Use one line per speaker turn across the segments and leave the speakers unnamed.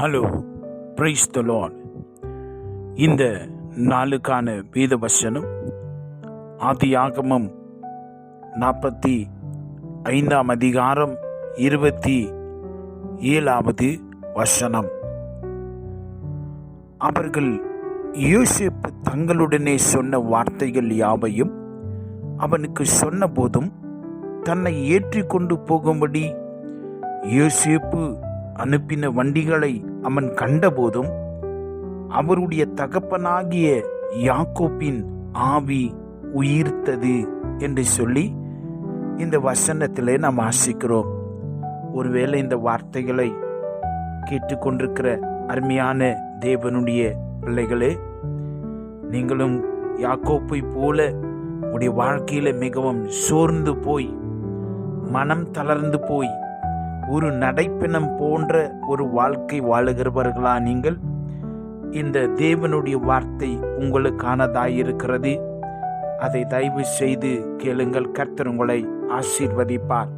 Hello praise the loan இந்த நாளுக்கான வேத வசனம் ஆதியாகமம் நாற்பத்தி ஐந்தாம் அதிகாரம் இருபத்தி ஏழாவது வசனம். அவர்கள் யூசுப் தங்களுடனே சொன்ன வார்த்தைகள் யாவையும் அவனுக்கு சொன்னபோதும் தன்னை ஏற்றிக்கொண்டு போகும்படி யூசுப்பு அனுப்பின வண்டிகளை அவன் கண்டபோதும் அவருடைய தகப்பனாகிய யாக்கோப்பின் ஆவி உயிர்த்தது என்று சொல்லி இந்த வசனத்திலே நாம் வாசிக்கிறோம். ஒருவேளை இந்த வார்த்தைகளை கேட்டுக்கொண்டிருக்கிற அருமையான தேவனுடைய பிள்ளைகளே நீங்களும் யாக்கோப்பை போல உடைய வாழ்க்கையில மிகவும் சோர்ந்து போய் மனம் தளர்ந்து போய் ஒரு நடைப்பிணம் போன்ற ஒரு வாழ்க்கை வாழுகிறவர்களா நீங்கள்? இந்த தேவனுடைய வார்த்தை உங்களுக்கானதாயிருக்கிறது அதை தயவு செய்து கேளுங்கள். கர்த்தர் உங்களை ஆசீர்வதிப்பார்.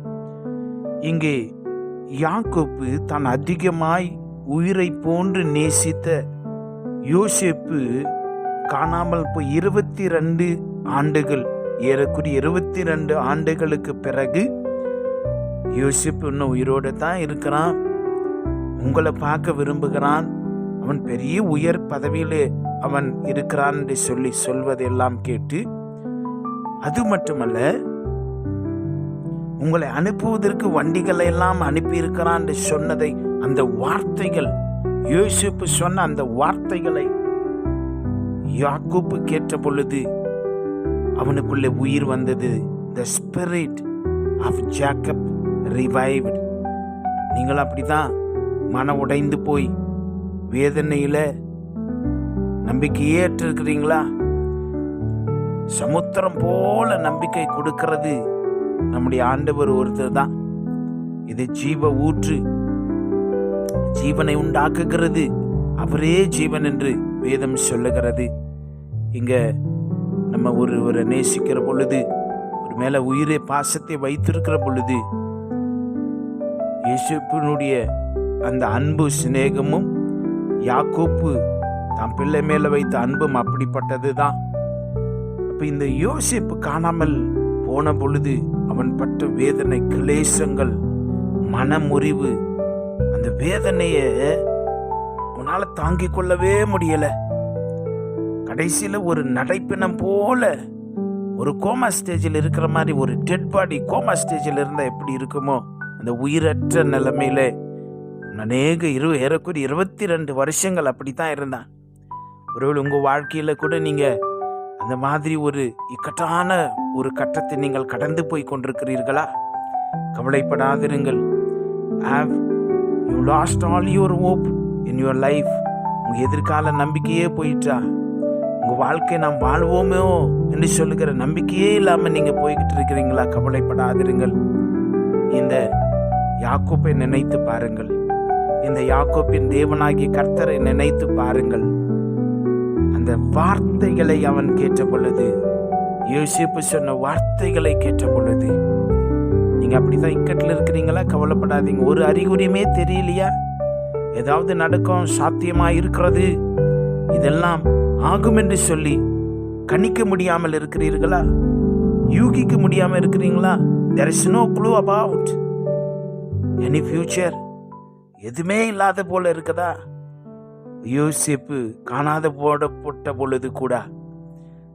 இங்கே யாக்கோப்பு தான் அதிகமாய் உயிரை போன்று நேசித்த யோசிப்பு காணாமல் போய் இருபத்தி ரெண்டு ஆண்டுகள் ஏறக்குறி இருபத்தி ரெண்டு ஆண்டுகளுக்கு பிறகு யோசிப்பு இன்னும் உயிரோடு தான் இருக்கிறான். உங்களை பார்க்க விரும்புகிறான். அவன் பெரிய உயர் பதவியிலே அவன் இருக்கிறான் என்று சொல்லி சொல்வதெல்லாம் கேட்டு அது மட்டுமல்ல உங்களை அனுப்புவதற்கு வண்டிகளை எல்லாம் அனுப்பியிருக்கிறான் என்று சொன்னதை அந்த வார்த்தைகள் யோசிப்பு சொன்ன அந்த வார்த்தைகளை யாக்கூப்பு கேட்ட பொழுது அவனுக்குள்ளே உயிர் வந்தது. The spirit of Jacob revived நீங்கள் அப்படிதான் மன உடைந்து போய் வேதனையில் நம்பிக்கையே இருக்கிறீங்களா சமுத்திரம் போல நம்பிக்கை கொடுக்கிறது நம்முடைய ஆண்டவர் ஒருத்தர் தான். இது ஜீவ ஊற்று. ஜீவனை உண்டாக்குகிறது. அவரே ஜீவன் என்று வேதம் சொல்லுகிறது. இங்க நம்ம ஒருவரை நேசிக்கிற பொழுது ஒரு மேல உயிரை பாசத்தை வைத்திருக்கிற பொழுது இயேசுப்பினுடைய அந்த அன்பு சிநேகமும் யாக்கோப்பு தன் பிள்ளை மேலே வைத்த அன்பும் அப்படிப்பட்டது தான் அப்போ இந்த யோசிப்பு காணாமல் போன பொழுது அவன் பட்ட வேதனை கிளேசங்கள் மனமுறிவு அந்த வேதனையை உன்னால் தாங்கிக் கொள்ளவே முடியலை. கடைசியில் ஒரு நடைப்பினம் போல ஒரு கோமா ஸ்டேஜில் இருக்கிற மாதிரி ஒரு டெட் பாடி கோமா ஸ்டேஜில் இருந்தால் எப்படி இருக்குமோ? அந்த உயிரற்ற நிலைமையில அநேக இரு ஏறக்குறைய இருபத்தி ரெண்டு வருஷங்கள் அப்படி தான் இருந்தான். ஒருவேளை உங்கள் வாழ்க்கையில் கூட நீங்கள் அந்த மாதிரி ஒரு இக்கட்டான ஒரு கட்டத்தை நீங்கள் கடந்து போய் கொண்டிருக்கிறீர்களா? கவலைப்படாதிருங்கள். Have you lost all your hope in your life உங்கள் எதிர்கால நம்பிக்கையே போயிட்டா? உங்கள் வாழ்க்கை நாம் வாழ்வோமோ என்று சொல்லுகிற நம்பிக்கையே இல்லாமல் நீங்கள் போய்கிட்டு இருக்கிறீங்களா? கவலைப்படாதிருங்கள். இந்த யாக்கோப்பை நினைத்து பாருங்கள். இந்த யாக்கோப்பின் தேவனாகிய கர்த்தரை நினைத்து பாருங்கள். அந்த வார்த்தைகளை அவன் கேட்ட பொழுது யோசிப்பு சொன்ன வார்த்தைகளை கேட்ட பொழுது நீங்க அப்படிதான் இக்கட்டில் இருக்கிறீங்களா? கவலைப்படாதீங்க. ஒரு அறிகுறியுமே தெரியலையா? ஏதாவது நடக்கும் சாத்தியமா இருக்கிறது? இதெல்லாம் ஆகும் என்று சொல்லி கணிக்க முடியாமல் இருக்கிறீர்களா? யூகிக்க முடியாமல் இருக்கிறீங்களா? There is no clue about any future எதுவுமே இல்லாத போல இருக்குதா? யோசிப்பு காணாத போடப்பட்ட பொழுது கூட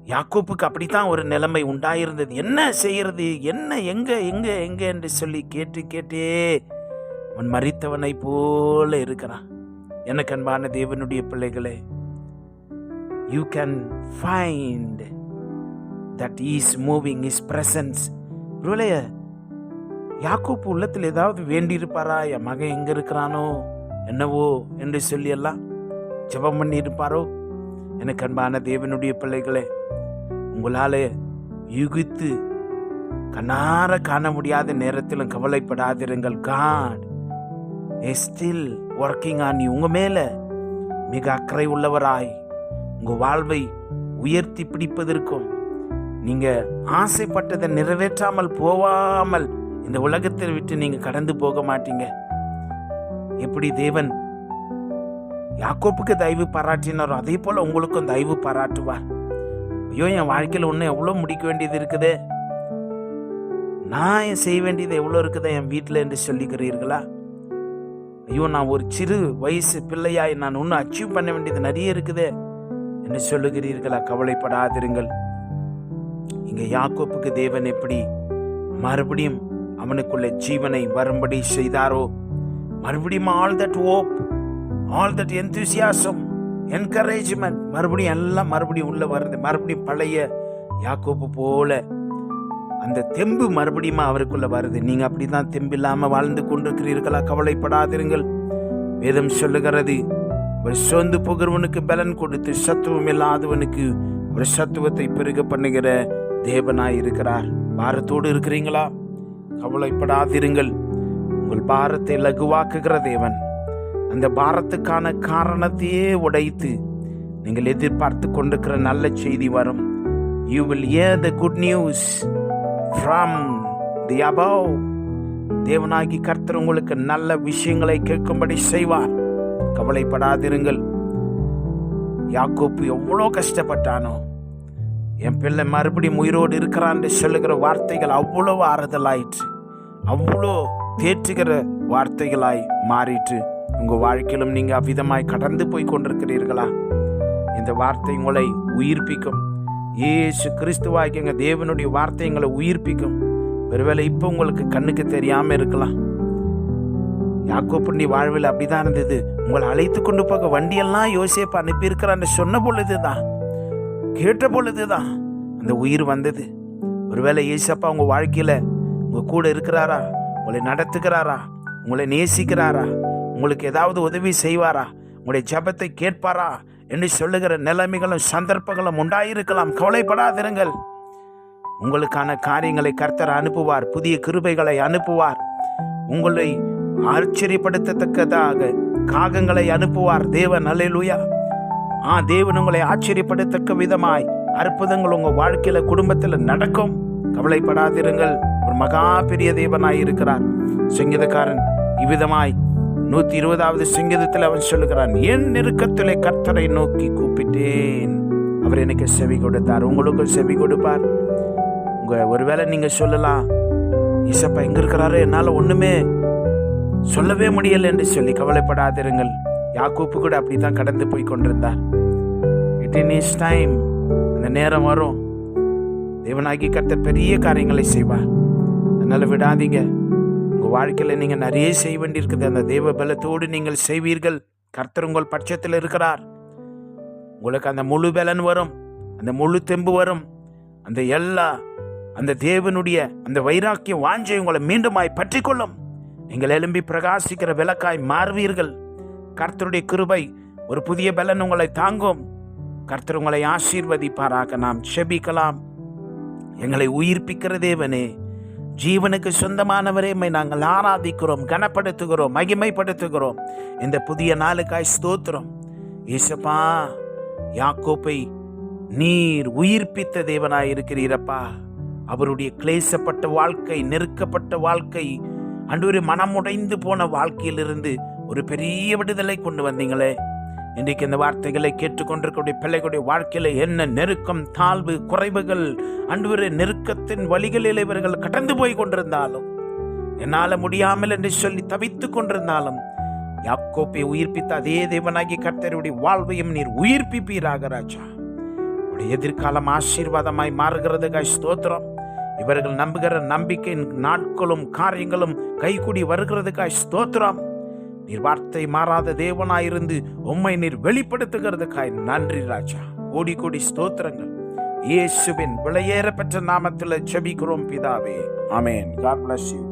யாக்கோப்புக்கு அப்படித்தான் ஒரு நிலைமை உண்டாயிருந்தது. என்ன செய்யறது? என்ன எங்க எங்க எங்க என்று சொல்லி கேட்டு கேட்டே அவன் மறித்தவனை போல இருக்கிறான். எனக்கு அன்பான தேவனுடைய பிள்ளைகளே you can find that is moving is presence ஒருவேளைய யாக்கோப்பு உள்ளத்தில் ஏதாவது வேண்டியிருப்பாரா? என் மகன் எங்கே இருக்கிறானோ? என்னவோ? என்று சொல்லி எல்லாம் ஜெபம் பண்ணியிருப்பாரோ? எனக்கு அன்பான தேவனுடைய பிள்ளைகளே உங்களால் யுகித்து கண்ணார காண முடியாத நேரத்திலும் கவலைப்படாதிருங்கள். காட் ஸ்டில் ஒர்க்கிங் ஆன் உங்கள் மேலே மிக அக்கறை உள்ளவராய் உங்கள் வாழ்வை உயர்த்தி பிடிப்பதற்கும் நீங்கள் ஆசைப்பட்டதை நிறைவேற்றாமல் போவாமல் இந்த உலகத்தை விட்டு நீங்கள் கடந்து போக மாட்டீங்க. எப்படி தேவன் யாக்கோப்புக்கு தயவு பாராட்டினாரோ அதே போல் உங்களுக்கும் தயவு பாராட்டுவார். ஐயோ என் வாழ்க்கையில் ஒன்று எவ்வளோ முடிக்க வேண்டியது இருக்குது? நான் என் செய்ய வேண்டியது எவ்வளோ இருக்குதா என் வீட்டில் என்று சொல்லிக்கிறீர்களா ஐயோ நான் ஒரு சிறு வயசு பிள்ளையாய் நான் இன்னும் அச்சீவ் பண்ண வேண்டியது நிறைய இருக்குது என்று சொல்லுகிறீர்களா? கவலைப்படாதிருங்கள். இங்கே யாக்கோப்புக்கு தேவன் எப்படி மறுபடியும் அவனுக்குள்ள ஜீவனை வரும்படி செய்தாரோ? மறுபடியும் all that hope all that enthusiasm encouragement மறுபடியும் எல்லாம் மறுபடியும் உள்ள வருது. மறுபடியும் பழைய யாக்கோப்பு போல அந்த தெம்பு மறுபடியும் அவருக்குள்ள வருது. நீங்க அப்படிதான் தெம்பு இல்லாம வாழ்ந்து கொண்டிருக்கிறீர்களா? கவலைப்படாதிருங்கள். வேதம் சொல்லுகிறது ஒரு சோர்ந்து புகிறவனுக்கு பலன் கொடுத்து சத்துவம் இல்லாதவனுக்கு ஒரு சத்துவத்தை பெருக பண்ணுகிற தேவனாய் இருக்கிறார் பாரத்தோடு இருக்கிறீங்களா? கவலைப்படாதிருங்கள். உங்கள் பாரத்தை லகுவாக்குகிற தேவன். அந்த பாரத்துக்கான காரணத்தையே உடைத்து நீங்கள் எதிர்பார்த்து கொண்டிருக்கிற நல்ல செய்தி வரும். You will hear the good news from the above தேவனாகி கர்த்தர் உங்களுக்கு நல்ல விஷயங்களை கேட்கும்படி செய்வார். கவலைப்படாதிருங்கள். யாக்கோப்பு எவ்வளோ கஷ்டப்பட்டானோ என் பிள்ளை மறுபடியும் உயிரோடு இருக்கிறான்னு சொல்லுகிற வார்த்தைகள் அவ்வளோ ஆறுதலாயிற்று. அவ்வளோ தேற்றுகிற வார்த்தைகளாய் மாறிட்டு உங்கள் வாழ்க்கையிலும் நீங்கள் அவ்விதமாய் கடந்து போய் கொண்டிருக்கிறீர்களா? இந்த வார்த்தை உங்களை உயிர்ப்பிக்கும். ஏசு கிறிஸ்துவாக்கி எங்கள் தேவனுடைய வார்த்தை எங்களை உயிர்ப்பிக்கும். ஒருவேளை இப்போ உங்களுக்கு கண்ணுக்கு தெரியாமல் இருக்கலாம். யாக்கோப்புண்டி வாழ்வில் அப்படிதான் இருந்தது. உங்களை அழைத்து கொண்டு போக வண்டியெல்லாம் யோசிப்பா அனுப்பியிருக்கிறான்னு சொன்ன பொழுது தான் கேட்ட பொழுதுதான் அந்த உயிர் வந்தது. ஒருவேளை ஏசப்பா உங்கள் வாழ்க்கையில் உங்கள் கூட இருக்கிறாரா? உங்களை நடத்துகிறாரா? உங்களை நேசிக்கிறாரா? உங்களுக்கு ஏதாவது உதவி செய்வாரா? உங்களுடைய ஜெபத்தை கேட்பாரா? என்று சொல்லுகிற நிலைமைகளும் சந்தர்ப்பங்களும் உண்டாயிருக்கலாம். கவலைப்படாதிருங்கள். உங்களுக்கான காரியங்களை கர்த்தர் அனுப்புவார். புதிய கிருபைகளை அனுப்புவார். உங்களை ஆச்சரியப்படுத்தத்தக்கதாக காகங்களை அனுப்புவார். தேவன் அல்லேலூயா ஆ தேவன் உங்களை ஆச்சரியப்படுத்தக்க விதமாய் அற்புதங்கள் உங்க வாழ்க்கையில குடும்பத்துல நடக்கும். கவலைப்படாதிருங்கள். ஒரு மகா பெரிய தேவனாய் இருக்கிறார். சங்கீதக்காரன் இவ்விதமாய் நூத்தி இருபதாவது சங்கீதத்தில் அவன் சொல்லுகிறான் என் நெருக்கத்திலே கர்த்தரை நோக்கி கூப்பிட்டேன். அவர் எனக்கு செவி கொடுத்தார். உங்களுக்கும் செவி கொடுப்பார். உங்க ஒருவேளை நீங்க சொல்லலாம் இசப்பா எங்க இருக்கிறாரு? என்னால ஒண்ணுமே சொல்லவே முடியல என்று சொல்லி கவலைப்படாதிருங்கள். யாக்கோப்பு கூட அப்படி தான் கடந்து போய் கொண்டிருந்தார். இட் இன் இஸ் டைம் அந்த நேரம் வரும். தேவனாகி கர்த்தர் பெரிய காரியங்களை செய்வார். அதனால் விடாதீங்க. உங்கள் வாழ்க்கையில் நீங்கள் நிறைய செய்ய வேண்டியிருக்குது. அந்த தேவ பலத்தோடு நீங்கள் செய்வீர்கள். கர்த்தர் உங்கள் பட்சத்தில் இருக்கிறார். உங்களுக்கு அந்த முழு பலன் வரும். அந்த முழு தெம்பு வரும். அந்த எல்லா அந்த தேவனுடைய அந்த வைராக்கிய வாஞ்சை உங்களை மீண்டுமாய் பற்றி கொள்ளும் நீங்கள் எழும்பி பிரகாசிக்கிற விளக்காய் மாறுவீர்கள். கர்த்தருடைய கிருபை ஒரு புதிய பலன் உங்களை தாங்கும். கர்த்தர் உங்களை ஆசீர்வதிப்பாராக. நாம் செபிக்கலாம். எங்களை உயிர்ப்பிக்கிற தேவனே ஜீவனுக்கு சொந்தமானவரே நாங்கள் ஆராதிக்கிறோம் கனப்படுத்துகிறோம் மகிமைப்படுத்துகிறோம். இந்த புதிய நாளுக்காய் ஸ்தோத்திரம். ஈசப்பா யாக்கோப்பை நீர் உயிர்ப்பித்த தேவனாய் இருக்கிறீரப்பா. அவருடைய கிளேசப்பட்ட வாழ்க்கை நெருக்கப்பட்ட வாழ்க்கை அன்று மனமுடைந்து போன வாழ்க்கையிலிருந்து ஒரு பெரிய விடுதலை கொண்டு வந்தீங்களே. இன்றைக்கு இந்த வார்த்தைகளை கேட்டுக்கொண்டிருக்கக்கூடிய பிள்ளைகளுடைய வாழ்க்கையில என்ன நெருக்கம் தாழ்வு குறைவுகள் அன்று நெருக்கத்தின் வழிகளில் இவர்கள் கடந்து போய் கொண்டிருந்தாலும் என்னால முடியாமல் என்று சொல்லி தவித்துக் கொண்டிருந்தாலும் யாக்கோப்பை உயிர்ப்பித்த அதே தேவனாகி கர்த்தருடைய வாழ்வையும் நீர் உயிர்ப்பிப்பீராக ராஜா. உடைய எதிர்காலம் ஆசீர்வாதமாய் மாறுகிறதுக்காய் ஸ்தோத்திரம். இவர்கள் நம்புகிற நம்பிக்கையின் நாட்களும் காரியங்களும் கைகூடி வருகிறதுக்காய் ஸ்தோத்திரம். நீர் வார்த்தை மாறாத தேவனாயிருந்து உம்மை நீர் வெளிப்படுத்துகிறதுக்காய் நன்றி ராஜா. கோடி கோடி ஸ்தோத்திரங்கள். இயேசுவின் விலையேற பெற்ற நாமத்தில் ஜெபிக்கிறோம் பிதாவே. அமேன் காட் பிளஸ் யூ